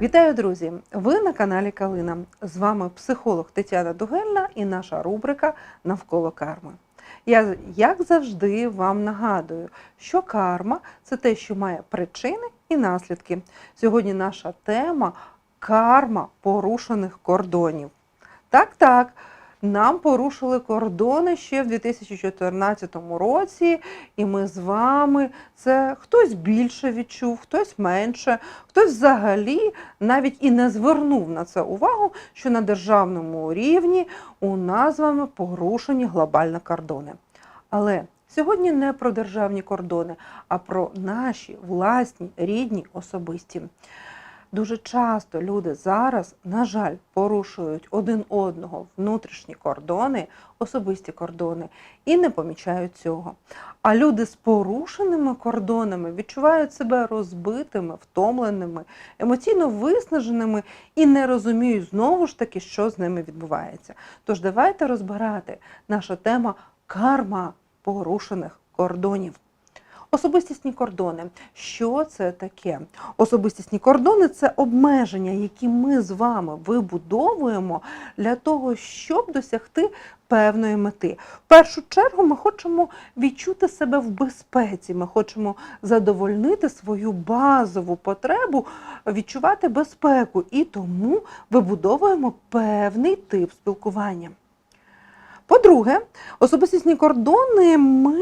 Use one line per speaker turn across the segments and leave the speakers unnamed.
Вітаю, друзі! Ви на каналі Калина. З вами психолог Тетяна Дугельна і наша рубрика Навколо карми. Я, як завжди, вам нагадую, що карма це те, що має причини і наслідки. Сьогодні наша тема карма порушених кордонів. Так, так. Нам порушили кордони ще в 2014 році, і ми з вами це хтось більше відчув, хтось менше, хтось взагалі навіть і не звернув на це увагу, що на державному рівні у нас з вами порушені глобальні кордони. Але сьогодні не про державні кордони, а про наші власні рідні особисті. Дуже часто люди зараз, на жаль, порушують один одного внутрішні кордони, особисті кордони і не помічають цього. А люди з порушеними кордонами відчувають себе розбитими, втомленими, емоційно виснаженими і не розуміють знову ж таки, що з ними відбувається. Тож давайте розбирати наша тема карма порушених кордонів. Особистісні кордони. Що це таке? Особистісні кордони це обмеження, які ми з вами вибудовуємо для того, щоб досягти певної мети. В першу чергу ми хочемо відчути себе в безпеці, ми хочемо задовольнити свою базову потребу, відчувати безпеку, і тому вибудовуємо певний тип спілкування. По-друге, особистісні кордони ми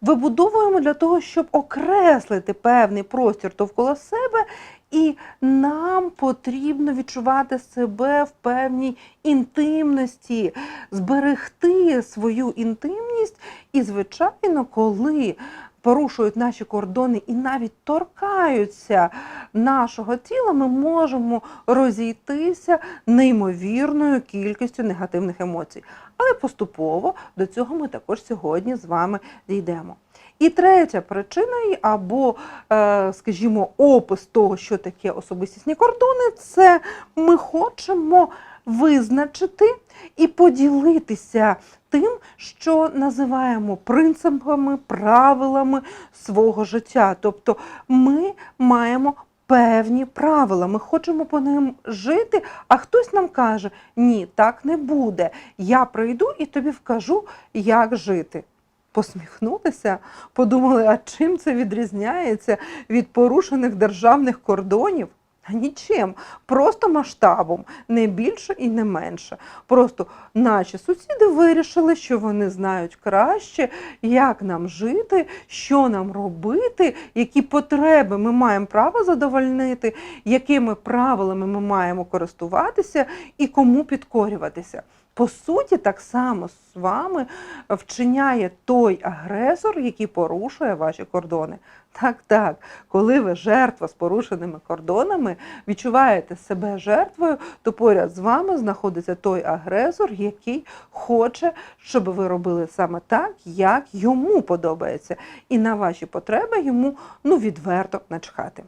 вибудовуємо для того, щоб окреслити певний простір довкола себе, і нам потрібно відчувати себе в певній інтимності, зберегти свою інтимність. І, звичайно, коли порушують наші кордони і навіть торкаються нашого тіла, ми можемо розійтися неймовірною кількістю негативних емоцій. Але поступово до цього ми також сьогодні з вами дійдемо. І третя причина, або, е, скажімо, опис того, що таке особистісні кордони, це ми хочемо визначити і поділитися тим, що називаємо принципами, правилами свого життя. Тобто ми маємо певні правила, ми хочемо по ним жити, а хтось нам каже, ні, так не буде. Я прийду і тобі вкажу, як жити. Посміхнулися, подумали, а чим це відрізняється від порушених державних кордонів? Нічим, просто масштабом, не більше і не менше. Просто наші сусіди вирішили, що вони знають краще, як нам жити, що нам робити, які потреби ми маємо право задовольнити, якими правилами ми маємо користуватися і кому підкорюватися. По суті, так само з вами вчиняє той агресор, який порушує ваші кордони. Так, так, коли ви жертва з порушеними кордонами, відчуваєте себе жертвою, то поряд з вами знаходиться той агресор, який хоче, щоб ви робили саме так, як йому подобається. І на ваші потреби йому ну, відверто начхати.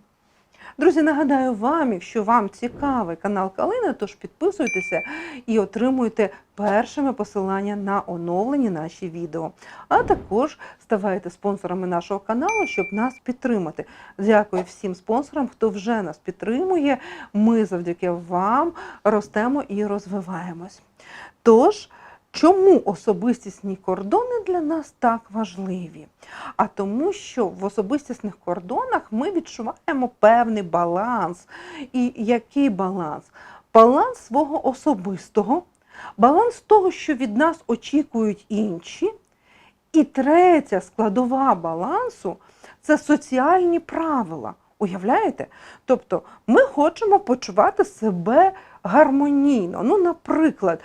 Друзі, нагадаю вам, якщо вам цікавий канал Калина, тож підписуйтеся і отримуйте першими посилання на оновлені наші відео. А також ставайте спонсорами нашого каналу, щоб нас підтримати. Дякую всім спонсорам, хто вже нас підтримує. Ми завдяки вам ростемо і розвиваємось. Тож. Чому особистісні кордони для нас так важливі? А тому, що в особистісних кордонах ми відчуваємо певний баланс. І який баланс? Баланс свого особистого, баланс того, що від нас очікують інші. І третя складова балансу це соціальні правила. Уявляєте? Тобто ми хочемо почувати себе гармонійно. Ну, наприклад.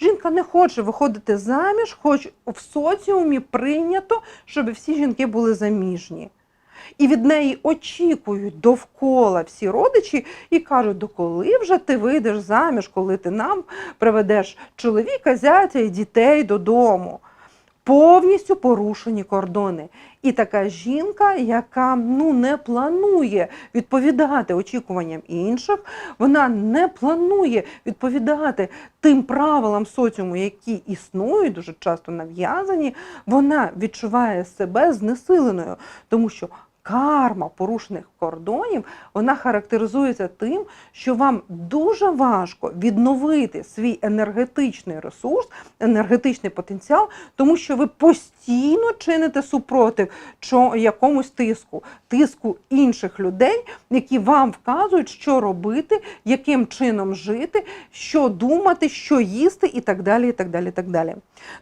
Жінка не хоче виходити заміж, хоч в соціумі прийнято, щоб всі жінки були заміжні. І від неї очікують довкола всі родичі і кажуть, доколи вже ти вийдеш заміж, коли ти нам приведеш чоловіка, зятя і дітей додому. Повністю порушені кордони. І така жінка, яка ну не планує відповідати очікуванням інших, вона не планує відповідати тим правилам соціуму, які існують, дуже часто нав'язані, вона відчуває себе знесиленою, тому що карма порушених кордонів вона характеризується тим, що вам дуже важко відновити свій енергетичний ресурс, енергетичний потенціал, тому що ви постійно чините супротив якомусь тиску, тиску інших людей, які вам вказують, що робити, яким чином жити, що думати, що їсти, і так далі. І так далі, і так далі.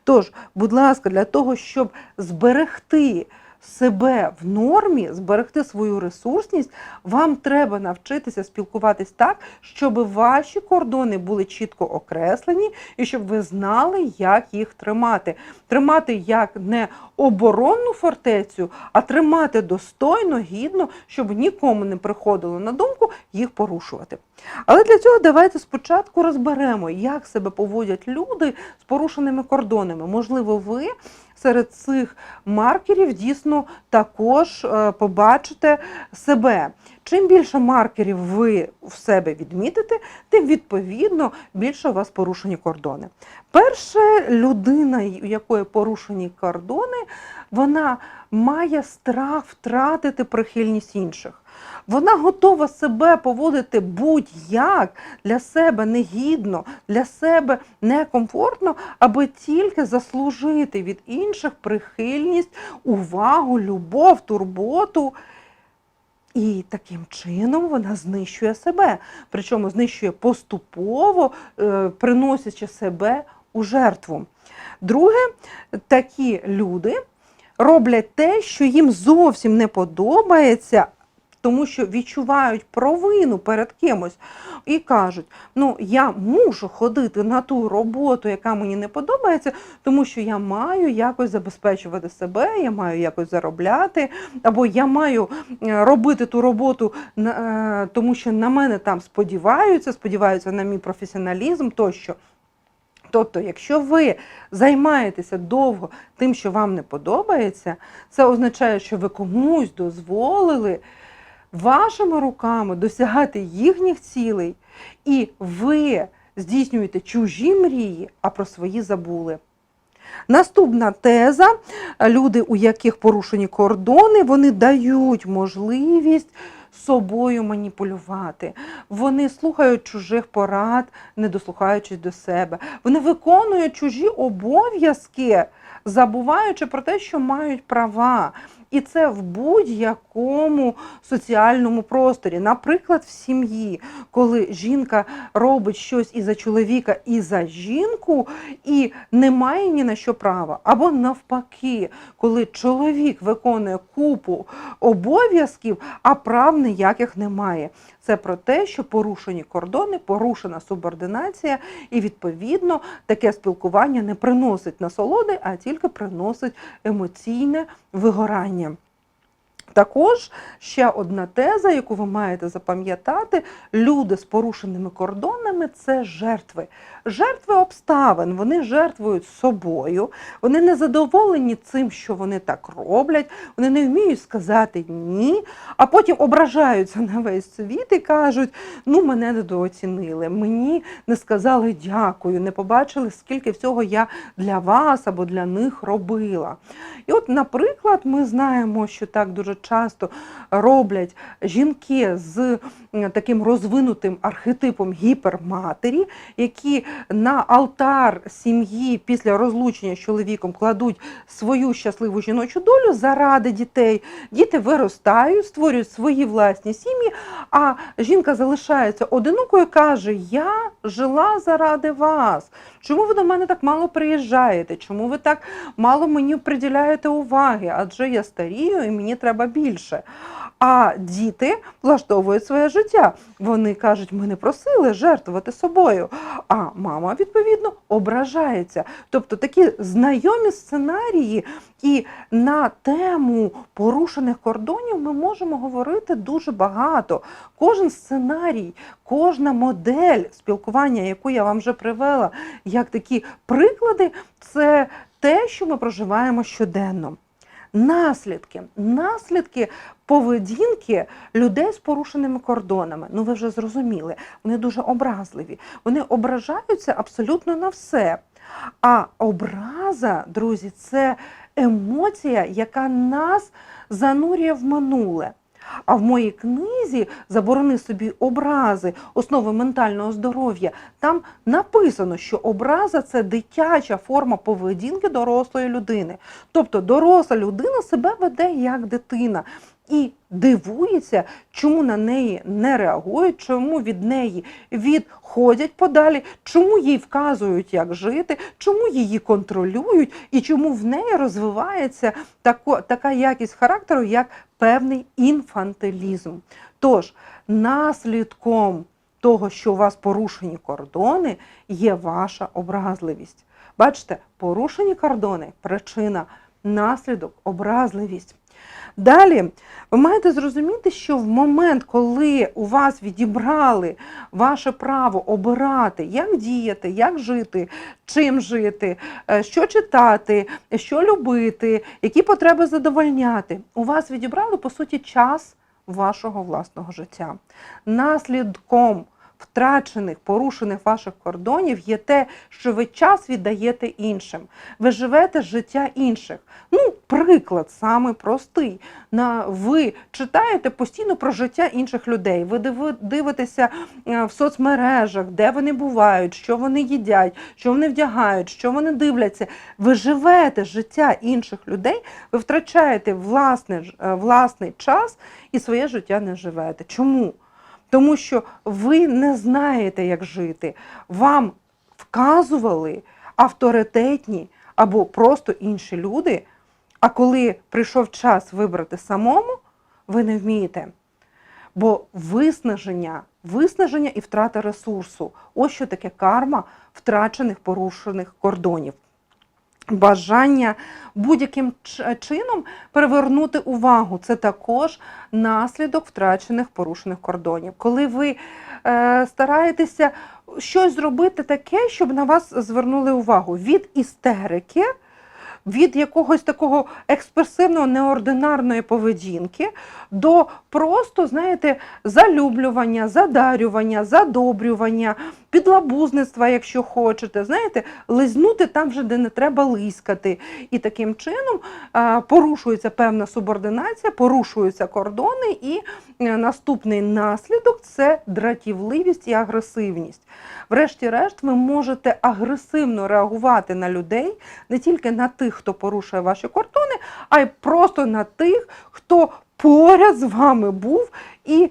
Тож, будь ласка, для того, щоб зберегти себе в нормі, зберегти свою ресурсність, вам треба навчитися спілкуватись так, щоб ваші кордони були чітко окреслені і щоб ви знали, як їх тримати. Тримати як не оборонну фортецю, а тримати достойно, гідно, щоб нікому не приходило на думку їх порушувати. Але для цього давайте спочатку розберемо, як себе поводять люди з порушеними кордонами. Можливо, ви серед цих маркерів дійсно також е, побачите себе. Чим більше маркерів ви в себе відмітите, тим відповідно більше у вас порушені кордони. Перша людина, у якої порушені кордони, вона має страх втратити прихильність інших. Вона готова себе поводити будь-як для себе негідно, для себе некомфортно, аби тільки заслужити від інших прихильність, увагу, любов, турботу. І таким чином вона знищує себе, причому знищує поступово, е, приносячи себе у жертву. Друге, такі люди роблять те, що їм зовсім не подобається, тому що відчувають провину перед кимось і кажуть: ну я мушу ходити на ту роботу, яка мені не подобається, тому що я маю якось забезпечувати себе, я маю якось заробляти, або я маю е, робити ту роботу, е, тому що на мене там сподіваються, сподіваються на мій професіоналізм тощо. Тобто, якщо ви займаєтеся довго тим, що вам не подобається, це означає, що ви комусь дозволили вашими руками досягати їхніх цілей, і ви здійснюєте чужі мрії, а про свої забули. Наступна теза: люди, у яких порушені кордони, вони дають можливість собою маніпулювати. Вони слухають чужих порад, не дослухаючись до себе. Вони виконують чужі обов'язки, забуваючи про те, що мають права. І це в будь-якому соціальному просторі, наприклад, в сім'ї, коли жінка робить щось і за чоловіка, і за жінку, і не має ні на що права. Або навпаки, коли чоловік виконує купу обов'язків, а прав ніяких немає. Це про те, що порушені кордони, порушена субординація, і відповідно таке спілкування не приносить насолоди, а тільки приносить емоційне вигорання. Також ще одна теза, яку ви маєте запам'ятати: люди з порушеними кордонами це жертви. Жертви обставин, вони жертвують собою, вони не задоволені цим, що вони так роблять, вони не вміють сказати ні, а потім ображаються на весь світ і кажуть: ну мене недооцінили, мені не сказали дякую, не побачили, скільки всього я для вас або для них робила. І от, наприклад, ми знаємо, що так дуже часто роблять жінки з таким розвинутим архетипом гіперматері, які на алтар сім'ї після розлучення з чоловіком кладуть свою щасливу жіночу долю заради дітей. Діти виростають, створюють свої власні сім'ї, а жінка залишається одинокою каже: Я жила заради вас. Чому ви до мене так мало приїжджаєте? Чому ви так мало мені приділяєте уваги? Адже я старію і мені треба більше. А діти влаштовують своє життя. Вони кажуть, ми не просили жертвувати собою. А мама, відповідно, ображається. Тобто такі знайомі сценарії, і на тему порушених кордонів ми можемо говорити дуже багато. Кожен сценарій, кожна модель спілкування, яку я вам вже привела, як такі приклади, це те, що ми проживаємо щоденно. Наслідки, наслідки поведінки людей з порушеними кордонами. Ну ви вже зрозуміли, вони дуже образливі. Вони ображаються абсолютно на все. А образа, друзі, це емоція, яка нас занурює в минуле. А в моїй книзі Заборони собі образи, основи ментального здоров'я. Там написано, що образа це дитяча форма поведінки дорослої людини. Тобто доросла людина себе веде як дитина і дивується, чому на неї не реагують, чому від неї відходять подалі, чому їй вказують, як жити, чому її контролюють, і чому в неї розвивається тако, така якість характеру, як певний інфантилізм. Тож наслідком того, що у вас порушені кордони, є ваша образливість. Бачите, порушені кордони причина, наслідок, образливість. Далі ви маєте зрозуміти, що в момент, коли у вас відібрали ваше право обирати, як діяти, як жити, чим жити, е, що читати, що любити, які потреби задовольняти, у вас відібрали по суті час вашого власного життя. Наслідком втрачених, порушених ваших кордонів є те, що ви час віддаєте іншим. Ви живете життя інших. Ну, приклад самий простий. На ви читаєте постійно про життя інших людей. Ви дивитеся е, в соцмережах, де вони бувають, що вони їдять, що вони вдягають, що вони дивляться. Ви живете життя інших людей, ви втрачаєте власне, е, власний час і своє життя не живете. Чому? Тому що ви не знаєте, як жити. Вам вказували авторитетні або просто інші люди. А коли прийшов час вибрати самому, ви не вмієте. Бо виснаження, виснаження і втрата ресурсу ось що таке карма втрачених порушених кордонів. Бажання будь-яким чином перевернути увагу це також наслідок втрачених порушених кордонів. Коли ви е, стараєтеся щось зробити таке, щоб на вас звернули увагу від істерики, від якогось такого експресивного неординарної поведінки до просто, знаєте, залюблювання, задарювання, задобрювання, підлабузництва, якщо хочете, знаєте, лизнути там вже, де не треба лискати. І таким чином порушується певна субординація, порушуються кордони, і е, наступний наслідок це дратівливість і агресивність. Врешті-решт, ви можете агресивно реагувати на людей, не тільки на тих, хто порушує ваші кордони, а й просто на тих, хто поряд з вами був і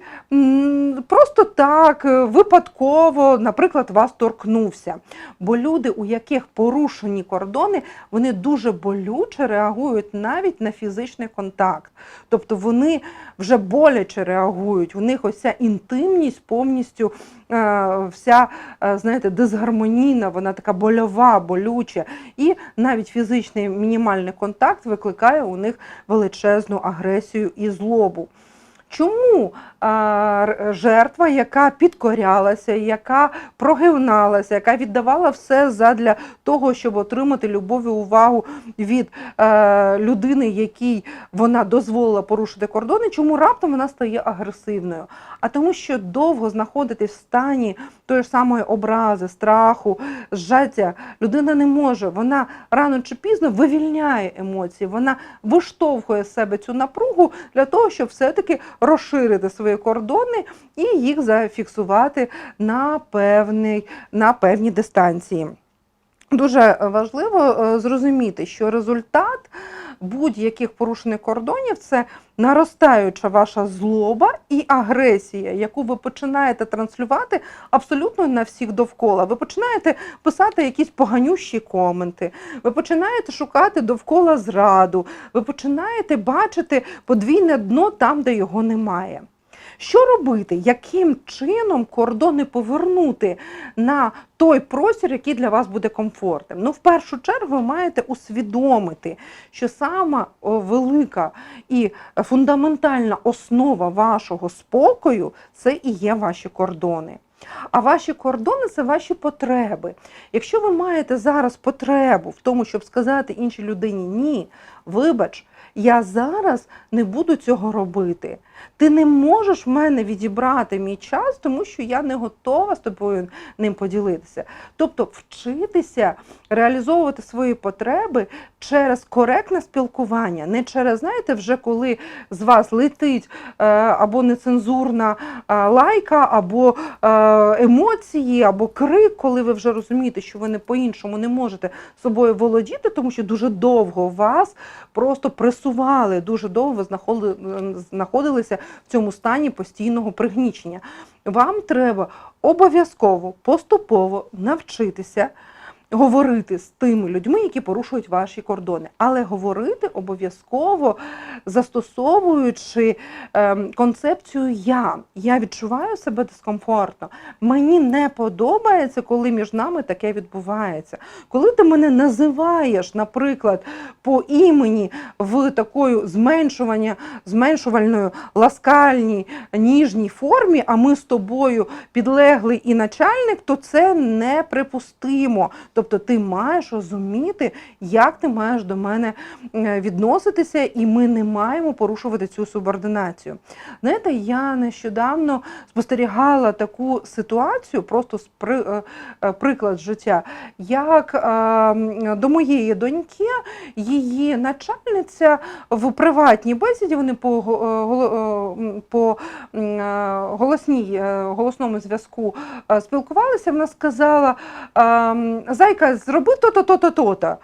просто так е, випадково, наприклад, вас торкнувся. Бо люди, у яких порушені кордони, вони дуже болюче реагують навіть на фізичний контакт. Тобто вони вже боляче реагують. У них ось ця інтимність повністю е, вся, е, знаєте, дисгармонійна, вона така больова, болюча. І навіть фізичний мінімальний контакт викликає у них величезну агресію і злобу. Чому жертва, яка підкорялася, яка прогиналася, яка віддавала все задля того, щоб отримати любов і увагу від е, людини, якій вона дозволила порушити кордони, чому раптом вона стає агресивною? А тому, що довго знаходитись в стані тої ж самої образи, страху, зжаття, людина не може. Вона рано чи пізно вивільняє емоції, вона виштовхує з себе цю напругу для того, щоб все-таки розширити свої кордони і їх зафіксувати на, певний, на певній дистанції. Дуже важливо е, зрозуміти, що результат будь-яких порушених кордонів це наростаюча ваша злоба і агресія, яку ви починаєте транслювати абсолютно на всіх довкола. Ви починаєте писати якісь поганющі коменти, ви починаєте шукати довкола зраду, ви починаєте бачити подвійне дно там, де його немає. Що робити? Яким чином кордони повернути на той простір, який для вас буде комфортним? Ну, в першу чергу, ви маєте усвідомити, що сама велика і фундаментальна основа вашого спокою це і є ваші кордони. А ваші кордони це ваші потреби. Якщо ви маєте зараз потребу в тому, щоб сказати іншій людині ні, вибач, Я зараз не буду цього робити. Ти не можеш в мене відібрати мій час, тому що я не готова з тобою ним поділитися. Тобто вчитися реалізовувати свої потреби через коректне спілкування, не через, знаєте, вже коли з вас летить е, або нецензурна е, лайка, або е, емоції, або крик, коли ви вже розумієте, що ви не по-іншому не можете собою володіти, тому що дуже довго вас просто пресували, дуже довго ви знаходили, знаходилися в цьому стані постійного пригнічення. Вам треба обов'язково поступово навчитися говорити з тими людьми, які порушують ваші кордони, але говорити обов'язково застосовуючи ем, концепцію я. Я відчуваю себе дискомфортно. Мені не подобається, коли між нами таке відбувається. Коли ти мене називаєш, наприклад, по імені в такою зменшування, зменшувальною ласкальній, ніжній формі, а ми з тобою підлеглий і начальник, то це неприпустимо. Тобто ти маєш розуміти, як ти маєш до мене е, відноситися, і ми не маємо порушувати цю субординацію. Знаєте, я нещодавно спостерігала таку ситуацію, просто е, е, приклад життя, як до моєї доньки її начальниця в приватній бесіді, вони по, по голосній, голосному зв'язку спілкувалися, вона сказала: ем, Зайка, зроби то-то, то-то, то-то.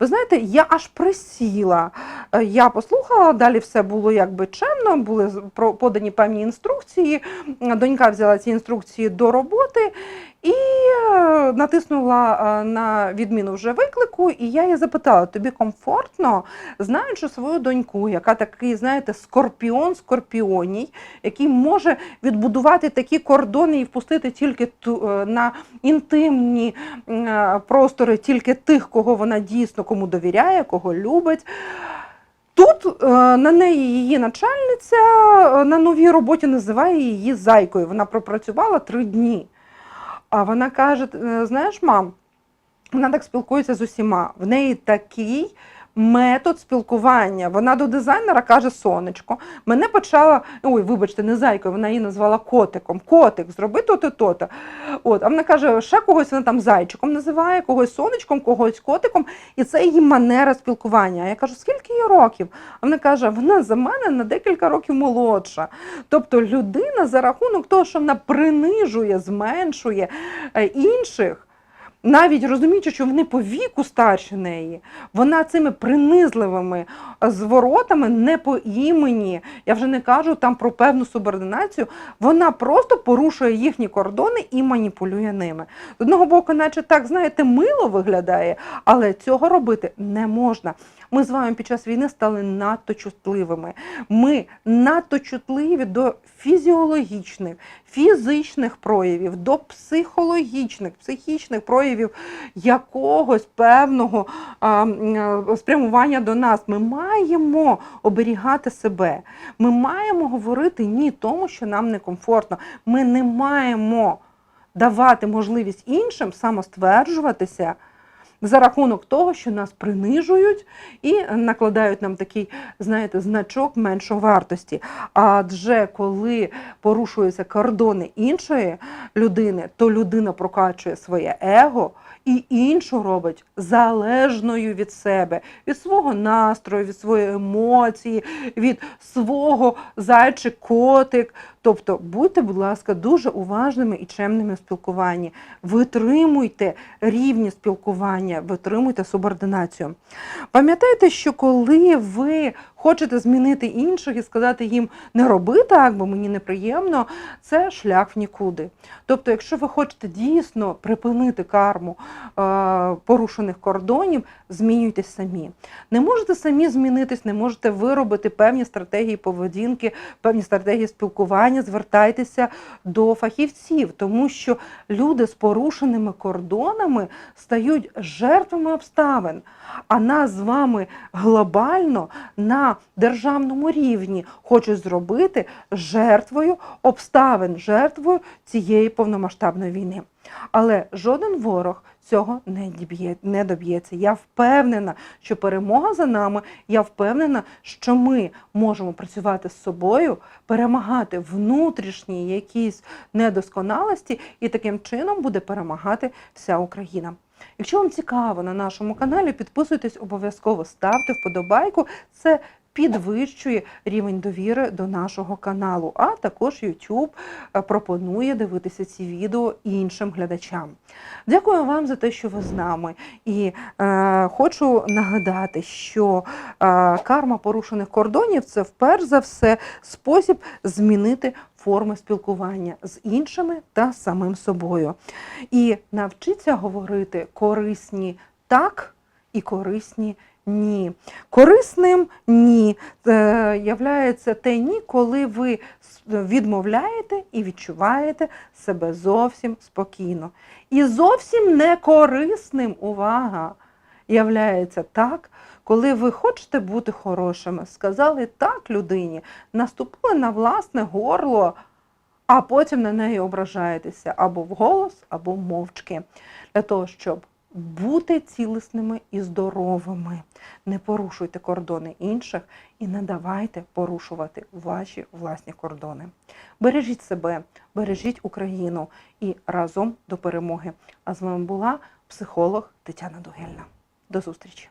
Ви знаєте, я аж присіла. Е, Я послухала, далі все було якби чемно, були подані певні інструкції. Донька взяла ці інструкції до роботи і е, натиснула е, на відміну вже виклику. І я її запитала: тобі комфортно, знаючи свою доньку, яка такий, знаєте, скорпіон скорпіоній, який може відбудувати такі кордони і впустити тільки е, на інтимні е, простори тільки тих, кого вона дійсно кому довіряє, кого любить. Тут на неї її начальниця на новій роботі називає її зайкою. Вона пропрацювала три дні. А вона каже: е, знаєш, мам, вона так спілкується з усіма. В неї такий метод спілкування. Вона до дизайнера каже сонечко. Мене почала, ой, вибачте, не зайкою, вона її назвала котиком. Котик, зроби то-то, то-то. От, а вона каже, ще когось вона там зайчиком називає, когось сонечком, когось котиком. І це її манера спілкування. А я кажу, скільки їй років? А вона каже, вона за мене на декілька років молодша. Тобто людина за рахунок того, що вона принижує, зменшує е, інших. Навіть розуміючи, що вони по віку старші неї, вона цими принизливими е, зворотами не по імені, я вже не кажу там про певну субординацію, вона просто порушує їхні кордони і маніпулює ними. З одного боку, наче так, знаєте, мило виглядає, але цього робити не можна. Ми з вами під час війни стали надто чутливими. Ми надто чутливі до фізіологічних, фізичних проявів, до психологічних, психічних проявів якогось певного а, спрямування до нас. Ми маємо оберігати себе. Ми маємо говорити ні тому, що нам некомфортно. Ми не маємо давати можливість іншим самостверджуватися за рахунок того, що нас принижують і накладають нам такий, знаєте, значок меншовартості. Адже коли порушуються кордони іншої людини, то людина прокачує своє его і іншу робить залежною від себе, від свого настрою, від своєї емоції, від свого зайчик, котик. Тобто будьте, будь ласка, дуже уважними і чемними в спілкуванні. Витримуйте рівні спілкування, витримуйте субординацію. Пам'ятайте, що коли ви хочете змінити інших і сказати їм не роби так, бо мені неприємно, це шлях в нікуди. Тобто, якщо ви хочете дійсно припинити карму е, порушених кордонів, змінюйтесь самі. Не можете самі змінитись, не можете виробити певні стратегії поведінки, певні стратегії спілкування, звертайтеся до фахівців, тому що люди з порушеними кордонами стають жертвами обставин. А нас з вами глобально на державному рівні хочуть зробити жертвою обставин, жертвою цієї повномасштабної війни. Але жоден ворог цього не доб'ється. Я впевнена, що перемога за нами. Я впевнена, що ми можемо працювати з собою, перемагати внутрішні якісь недосконалості, і таким чином буде перемагати вся Україна. Якщо вам цікаво на нашому каналі, підписуйтесь обов'язково, ставте вподобайку. Це підвищує рівень довіри до нашого каналу. А також YouTube е, пропонує дивитися ці відео іншим глядачам. Дякую вам за те, що ви з нами. І е, хочу нагадати, що е, карма порушених кордонів це вперше за все спосіб змінити форми спілкування з іншими та самим собою. І навчіться говорити корисні так і корисні ні. Корисним ні е, являється те ні, коли ви відмовляєте і відчуваєте себе зовсім спокійно. І зовсім не корисним, увага, являється так, коли ви хочете бути хорошими, сказали так людині, наступили на власне горло, а потім на неї ображаєтеся або вголос, або мовчки. Для того, щоб бути цілісними і здоровими. Не порушуйте кордони інших і не давайте порушувати ваші власні кордони. Бережіть себе, бережіть Україну і разом до перемоги. А з вами була психолог Тетяна Дугельна. До зустрічі!